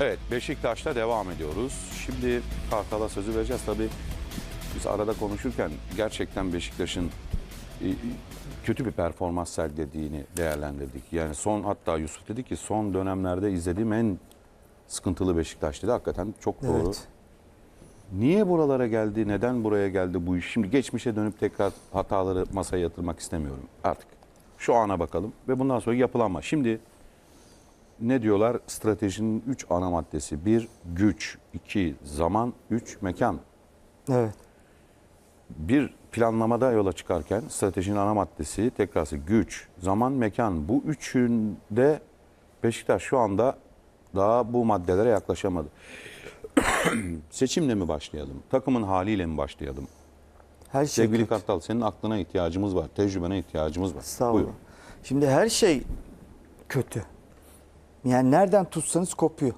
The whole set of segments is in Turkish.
Evet Beşiktaş'ta devam ediyoruz. Şimdi Kartal'a sözü vereceğiz. Tabii biz arada konuşurken gerçekten Beşiktaş'ın e, kötü bir performans sergilediğini değerlendirdik. Yani son hatta Yusuf dedi ki son dönemlerde izlediğim en sıkıntılı Beşiktaş dedi. Hakikaten çok doğru. Evet. Niye buralara geldi? Neden buraya geldi bu iş? Şimdi geçmişe dönüp tekrar hataları masaya yatırmak istemiyorum artık. Şu ana bakalım ve bundan sonra yapılanma. Şimdi ne diyorlar? Stratejinin 3 ana maddesi. 1 güç, 2 zaman, 3 mekan. Evet. Bir planlamada yola çıkarken stratejinin ana maddesi tekrarsı güç, zaman, mekan. Bu üçünde Beşiktaş şu anda daha bu maddelere yaklaşamadı. Seçimle mi başlayalım? Takımın haliyle mi başlayalım? Her şey Sevgili kötü. Kartal senin aklına ihtiyacımız var, tecrübene ihtiyacımız var. Sağ olun. Şimdi her şey kötü. Yani nereden tutsanız kopuyor.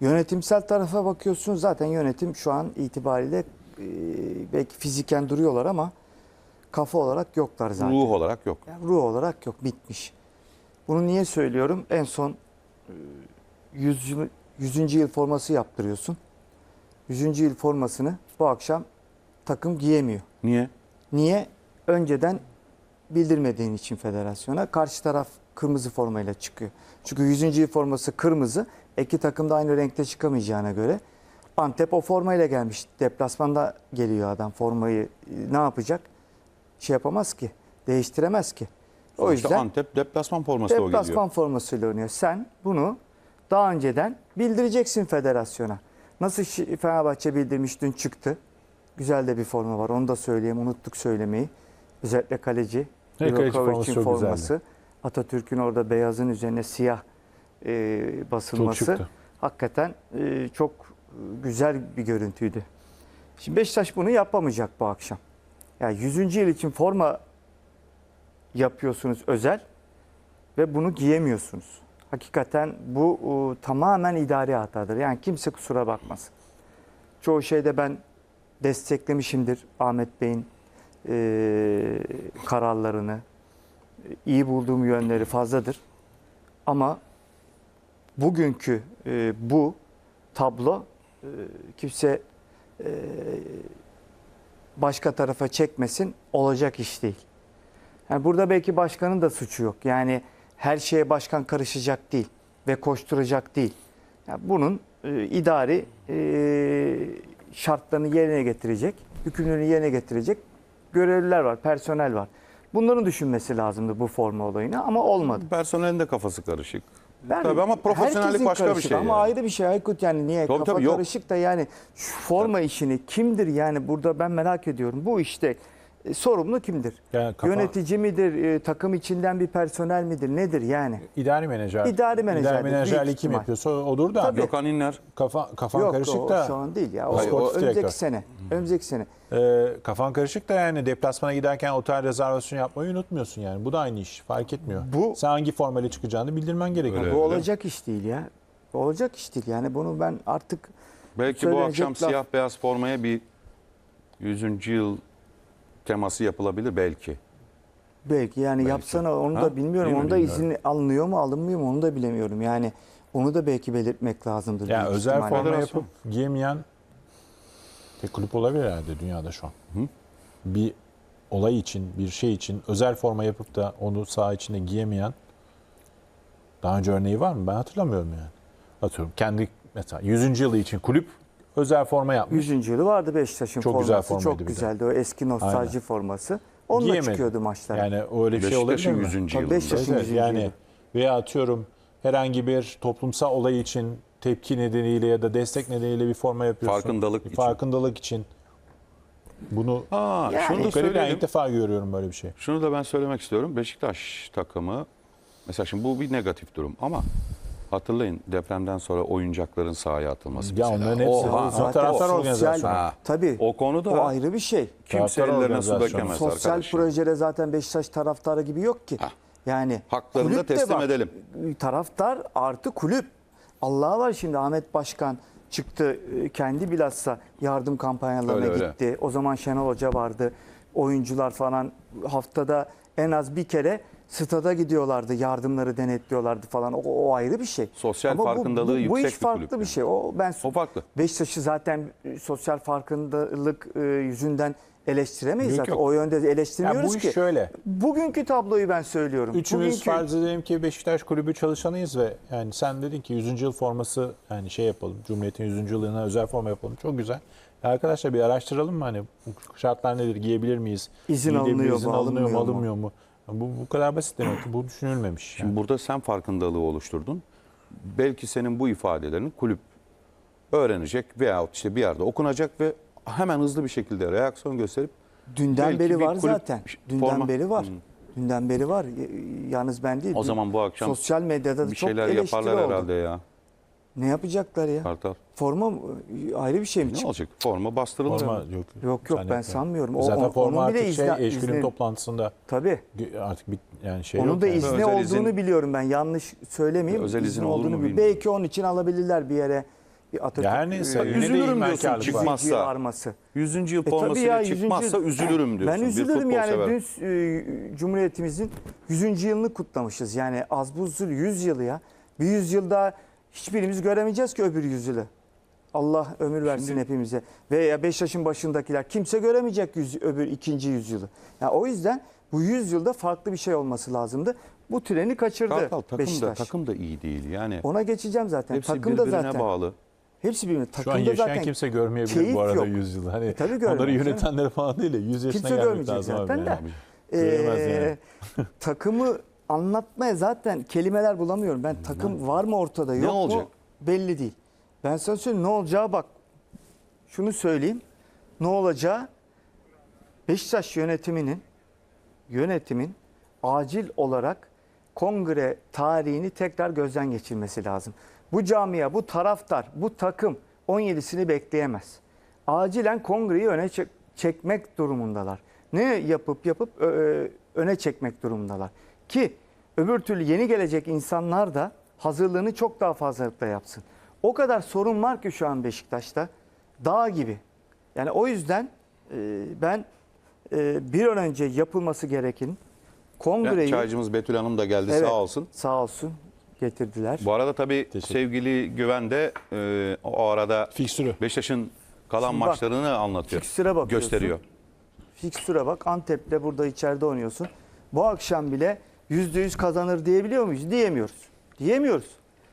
Yönetimsel tarafa bakıyorsunuz zaten yönetim şu an itibariyle e, belki fiziken duruyorlar ama kafa olarak yoklar zaten. Ruh olarak yok. Yani ruh olarak yok bitmiş. Bunu niye söylüyorum? En son e, 100, yıl- 100. yıl forması yaptırıyorsun. 100. yıl formasını bu akşam takım giyemiyor. Niye? Niye? Önceden bildirmediğin için federasyona karşı taraf kırmızı formayla çıkıyor. Çünkü 100. yıl forması kırmızı. İki takım da aynı renkte çıkamayacağına göre Antep o formayla gelmiş. Deplasmanda geliyor adam formayı e, ne yapacak? Şey yapamaz ki. Değiştiremez ki. O Sonuçta yüzden Antep deplasman forması da o geliyor. deplasman formasıyla oynuyor. Sen bunu daha önceden bildireceksin federasyona. Nasıl Fenerbahçe bildirmiş dün çıktı. Güzel de bir forma var. Onu da söyleyeyim. Unuttuk söylemeyi. Özellikle kaleci. Livakovic'in forması forması. Atatürk'ün orada beyazın üzerine siyah e, basılması. Hakikaten e, çok güzel bir görüntüydü. Şimdi Beşiktaş bunu yapamayacak bu akşam. Yani 100. yıl için forma yapıyorsunuz özel ve bunu giyemiyorsunuz. Hakikaten bu e, tamamen idari hatadır. Yani kimse kusura bakmasın. Çoğu şeyde ben desteklemişimdir Ahmet Bey'in e, kararlarını. iyi bulduğum yönleri fazladır. Ama bugünkü e, bu tablo e, kimse e, başka tarafa çekmesin olacak iş değil. Yani burada belki başkanın da suçu yok. Yani her şeye başkan karışacak değil ve koşturacak değil. Yani bunun e, idari e, şartlarını yerine getirecek, yükümlülüğünü yerine getirecek görevliler var, personel var. Bunların düşünmesi lazımdı bu forma olayını ama olmadı. Personelin de kafası karışık. Ben- tabii ama profesyonellik başka bir karışık şey. Ama yani. ayrı bir şey Aykut yani niye Tabii, kafa tabii, yok. karışık da yani şu forma işini kimdir yani burada ben merak ediyorum. Bu işte e, sorumlu kimdir? Yani kafa- Yönetici midir? e, takım içinden bir personel midir? Nedir yani? İdari menajer. İdari menajerdir, İdari menajerliği kim yapıyorsa odur da. Tabii. Gökhan İnler Kafa, kafan Yok karışık o, da. şu an değil ya. O, Hayır, o o- önümüzdeki sene. Önümüzdeki sene. e, kafan karışık da yani deplasmana giderken otel rezervasyonu yapmayı unutmuyorsun yani. Bu da aynı iş. Fark etmiyor. Bu- Sen hangi formayla çıkacağını bildirmen gerekiyor. Öyle. bu olacak iş değil ya. Bu olacak iş değil. Yani bunu ben artık belki bu akşam laf- siyah beyaz formaya bir 100. yıl teması yapılabilir belki. Belki yani Belki. yapsana onu Ha? da bilmiyorum. Onu da izin alınıyor mu alınmıyor mu onu da bilemiyorum. Yani onu da belki belirtmek lazımdır. Yani özel forma yapıp giyemeyen tek kulüp olabilir herhalde dünyada şu an. Bir olay için, bir şey için özel forma yapıp da onu saha içinde giyemeyen daha önce örneği var mı? Ben hatırlamıyorum yani. Atıyorum kendi mesela 100. yılı için kulüp özel forma yapmış. 100. yılı vardı Beşiktaş'ın Çok forması. güzel formaydı çok de. güzeldi. O eski nostalji Aynen. forması. Onunla Giyemedi. çıkıyordu maçlara. Yani öyle bir şey olabilir Beşiktaş'ın mi? 100. Tabii yılında. Beşiktaş'ın Evet, 100. yani yılı. veya atıyorum herhangi bir toplumsal olay için tepki nedeniyle ya da destek nedeniyle bir forma yapıyorsun. Farkındalık Bir için. Farkındalık için. Bunu Aa, Yani- şunu da ben söyleyelim. ilk defa görüyorum böyle bir şey. Şunu da ben söylemek istiyorum. Beşiktaş takımı mesela şimdi bu bir negatif durum ama hatırlayın depremden sonra oyuncakların sahaya atılması. Ya mesela. onların hepsi O- ha, taraftar organizasyonu. Ha. Tabii. O konuda O ayrı bir şey. kimse Taraftar ellerine su dökemez Sosyal arkadaşlar. projede zaten Beşiktaş taraftarı gibi yok ki. Hah. Yani Haklarını da teslim bak, edelim. Taraftar artı kulüp. Allah var şimdi Ahmet Başkan çıktı e, kendi bilhassa yardım kampanyalarına Öyle, öyle. gitti. O zaman Şenol Hoca vardı. Oyuncular falan haftada en az bir kere Stada gidiyorlardı, yardımları denetliyorlardı falan. O, o ayrı bir şey. Sosyal Ama bu- farkındalığı bu, bu, yüksek iş bir farklı kulüp bir yani. şey. O ben O farklı. Beşiktaş'ı zaten e, sosyal farkındalık e, yüzünden eleştiremeyiz Yok, zaten. yok. O yönde Ya eleştirmiyoruz bu iş ki. şöyle. Bugünkü tabloyu ben söylüyorum. Üçümüz Bugünkü- farz edelim ki Beşiktaş kulübü çalışanıyız ve yani sen dedin ki 100. yıl forması yani şey yapalım. Cumhuriyet'in 100. yılına özel forma yapalım. Çok güzel. Ya arkadaşlar bir araştıralım mı hani bu şartlar nedir? Giyebilir miyiz? İzin Giyilebilir, alınıyor mu, izin alınıyor mu, alınmıyor mu? alınmıyor mu? Bu, bu kadar basit demek ki. Bu düşünülmemiş. Şimdi Yani. burada sen farkındalığı oluşturdun. Belki senin bu ifadelerini kulüp öğrenecek veyahut işte bir yerde okunacak ve hemen hızlı bir şekilde reaksiyon gösterip Dünden beri var zaten. Dünden forma- beri var. Hı. Dünden beri var. Yalnız ben değil. o zaman bu akşam sosyal medyada da bir çok şeyler yaparlar oldu. herhalde ya. Ne yapacaklar ya? Kartal. Forma ayrı bir şey mi? Ne olacak? Forma bastırılır. Forma ama. yok. Yok yok ben sanmıyorum. O, Zaten forma onun bile artık şey izne- eşgüdüm izni- toplantısında Tabii. artık bir yani şey Onun yok da yani. izni Özel olduğunu izin- biliyorum ben. Yanlış söylemeyeyim. Özel izin olur mu bil- bilmiyorum. Belki onun için alabilirler bir yere. Bir Atatürk. Ya her neyse, yine de üzülürüm diyorsun ihmalkarlık var. çıkmazsa. Çıkmazsa. arması. 100. yıl E tabii formasıyla ya, 100. çıkmazsa üzülürüm diyorsun. Ben Bir üzülürüm futbol yani. sever. Dün e, Cumhuriyetimizin 100. yılını kutlamışız. Yani az buzdur 100 yılı ya. Bir 100 yılda hiçbirimiz göremeyeceğiz ki öbür yüzyılı. Allah ömür versin Şimdi- hepimize. Veya 5 yaşın başındakiler kimse göremeyecek yüz, öbür ikinci yüzyılı. Yani o yüzden bu yüzyılda farklı bir şey olması lazımdı. Bu treni kaçırdı Kartal takım da, Beşiktaş. takım da iyi değil. Yani Ona geçeceğim zaten. hepsi takım da birbirine zaten. bağlı. Hepsi birbirine. Şu an Takımda yaşayan zaten kimse görmeyebilir keyif bu arada yok. 100 yıl. Hani tabii onları yönetenleri falan değil de 100 yaşına Kimse gelmek görmeyecek lazım zaten abi. de. yani. Ee, yani. takımı anlatmaya zaten kelimeler bulamıyorum. Ben takım var mı ortada yok olacak? mu belli değil. Ben sana söyleyeyim ne olacağı bak. Şunu söyleyeyim. Ne olacağı Beşiktaş yönetiminin yönetimin acil olarak kongre tarihini tekrar gözden geçirmesi lazım. Bu camia, bu taraftar, bu takım 17'sini bekleyemez. Acilen kongreyi öne çek- çekmek durumundalar. Ne yapıp yapıp ö- ö- öne çekmek durumundalar. Ki öbür türlü yeni gelecek insanlar da hazırlığını çok daha fazlalıkla yapsın. O kadar sorun var ki şu an Beşiktaş'ta. Dağ gibi. Yani o yüzden e, ben e, bir an önce yapılması gereken kongreyi Çaycımız Betül Hanım da geldi Evet. sağ olsun. sağ olsun getirdiler. Bu arada tabii sevgili Güven de e, o arada Fikstürü. Beşiktaş'ın kalan Şimdi bak, maçlarını anlatıyor. Fikstüre bakıyorsun. Gösteriyor. Fikstüre bak Antep'le burada içeride oynuyorsun. Bu akşam bile %100 kazanır diyebiliyor muyuz? Diyemiyoruz. Diyemiyoruz.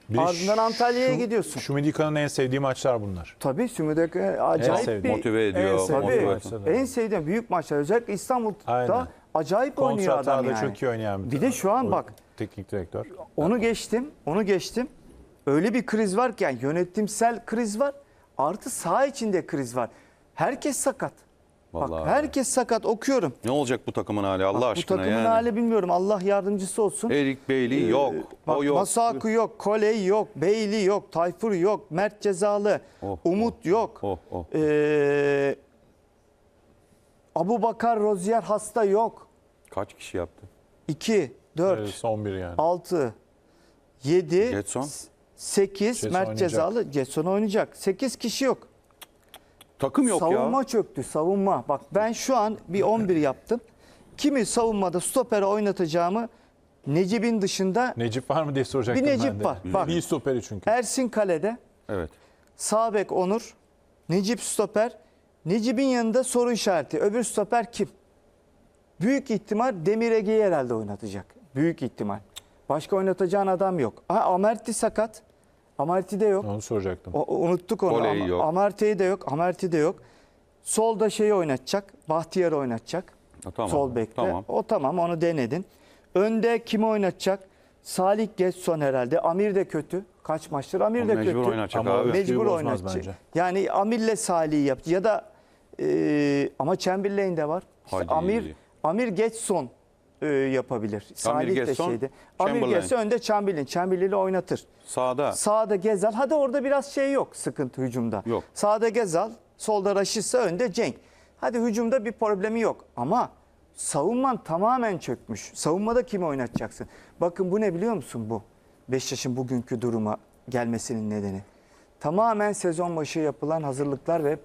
Bir Ardından Antalya'ya şu- gidiyorsun. Şumidika'nın en sevdiği maçlar bunlar. Tabii En acayip sevdiğim. bir Motive ediyor. En sevdiğim motive- maçlar. en sevdiğim büyük maçlar. Özellikle İstanbul'da Aynen. acayip oynuyor Kontra adam da yani. çok iyi oynayan Bir de şu an bak teknik direktör. Onu geçtim, onu geçtim. Öyle bir kriz var ki yani yönetimsel kriz var. Artı saha içinde kriz var. Herkes sakat. Vallahi. Bak herkes sakat okuyorum. Ne olacak bu takımın hali Allah Bak, bu aşkına takımın yani. hali bilmiyorum. Allah yardımcısı olsun. Erik Bailey yok. Bak, o yok. Masaku yok, Koley yok, Beyli yok, Tayfur yok, Mert Cezalı, Oh, Umut yok. Oh, oh. Ee, Abu Bakar Rozier hasta yok. Kaç kişi yaptı? 2, 4, Evet, son bir yani. 6, 7, Getson? 8 Getson Mert oynayacak. Cezalı. Getson oynayacak. 8 kişi yok. Takım yok savunma ya. çöktü savunma. Bak ben şu an bir 11 yaptım. Kimi savunmada stopere oynatacağımı Necip'in dışında Necip var mı diye soracaktım Bir ben Necip de. var, bak. Bir stoperi çünkü. Ersin Kale'de, Evet. sağ bek Onur, Necip stoper. Necip'in yanında soru işareti. Öbür stoper kim? Büyük ihtimal Demir Ege'yi herhalde oynatacak. Büyük ihtimal. Başka oynatacağın adam yok. Ha, Amerti sakat. Amerti de yok. Onu soracaktım. O- unuttuk onu. Koley Ama- yok. Amerte'yi de yok. Amerti de yok. Solda şeyi oynatacak. Bahtiyar'ı oynatacak. Ha, tamam. Sol bekte. Tamam. O tamam onu denedin. Önde kimi oynatacak? Salih Getson herhalde. Amir de kötü. Kaç maçtır Amir O de mecbur kötü. oynatacak Ama abi. Mecbur bozmaz oynatacak. bence. Yani Amir'le Salih'i yaptı. Ya da e, ama Chamberlain de var. İşte Haydi. Amir Amir Getson e, yapabilir. Salih de Getson, şeydi. Amir Chamberlain. Getson önde Chamberlain. Chamberlain'i oynatır. Sağda. Sağda Gezal. Hadi orada biraz şey yok sıkıntı hücumda. Yok. Sağda Gezal, solda Raşitsa, önde Cenk. Hadi hücumda bir problemi yok ama savunman tamamen çökmüş. Savunmada kimi oynatacaksın? Bakın bu ne biliyor musun bu? Beşiktaş'ın bugünkü duruma gelmesinin nedeni. Tamamen sezon başı yapılan hazırlıklar ve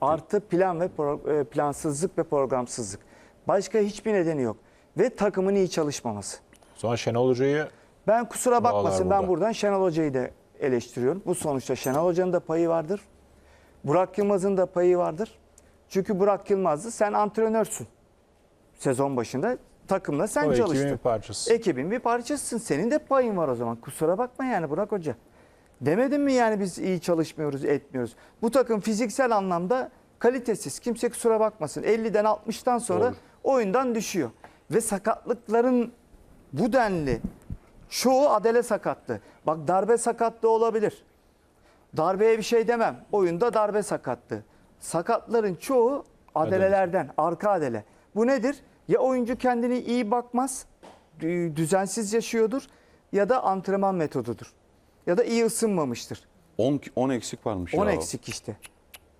artı plan ve pro- e, plansızlık ve programsızlık. Başka hiçbir nedeni yok. Ve takımın iyi çalışmaması. Sonra Şenol Hoca'yı Ben kusura bakmasın ben burada. buradan Şenol Hoca'yı da eleştiriyorum. Bu sonuçta Şenol Hoca'nın da payı vardır. Burak Yılmaz'ın da payı vardır. Çünkü Burak Yılmaz'dı sen antrenörsün. Sezon başında takımla sen o ekibin çalıştın. bir parçası. Ekibin bir parçasısın. Senin de payın var o zaman. Kusura bakma yani Burak Hoca. Demedin mi yani biz iyi çalışmıyoruz, etmiyoruz. Bu takım fiziksel anlamda kalitesiz. Kimse kusura bakmasın. 50'den 60'tan sonra Doğru. oyundan düşüyor. Ve sakatlıkların bu denli çoğu adele sakatlı. Bak darbe sakatlığı olabilir. Darbeye bir şey demem. Oyunda darbe sakatlığı. Sakatların çoğu adelelerden, arka adele. Bu nedir? Ya oyuncu kendini iyi bakmaz, dü- düzensiz yaşıyordur ya da antrenman metodudur. Ya da iyi ısınmamıştır. 10 10 eksik varmış 10 ya. eksik işte.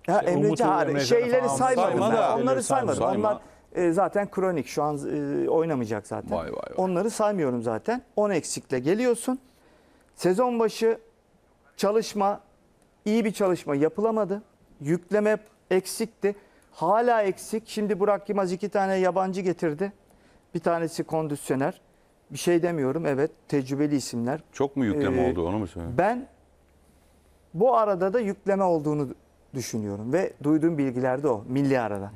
Ya İşte Emre Can- Emre şeyleri falan saymadım. sayma ben. da. Onları saymadım. Sayma. Onlar e, zaten kronik. Şu an e, oynamayacak zaten. Vay vay vay. Onları saymıyorum zaten. 10 eksikle geliyorsun. Sezon başı çalışma, iyi bir çalışma yapılamadı. Yükleme eksikti. Hala eksik. Şimdi Burak Yılmaz iki tane yabancı getirdi. Bir tanesi kondisyoner. Bir şey demiyorum. Evet tecrübeli isimler. Çok mu yükleme Ee, oldu onu mu söylüyorsun? Ben bu arada da yükleme olduğunu düşünüyorum ve duyduğum bilgilerde o milli arada.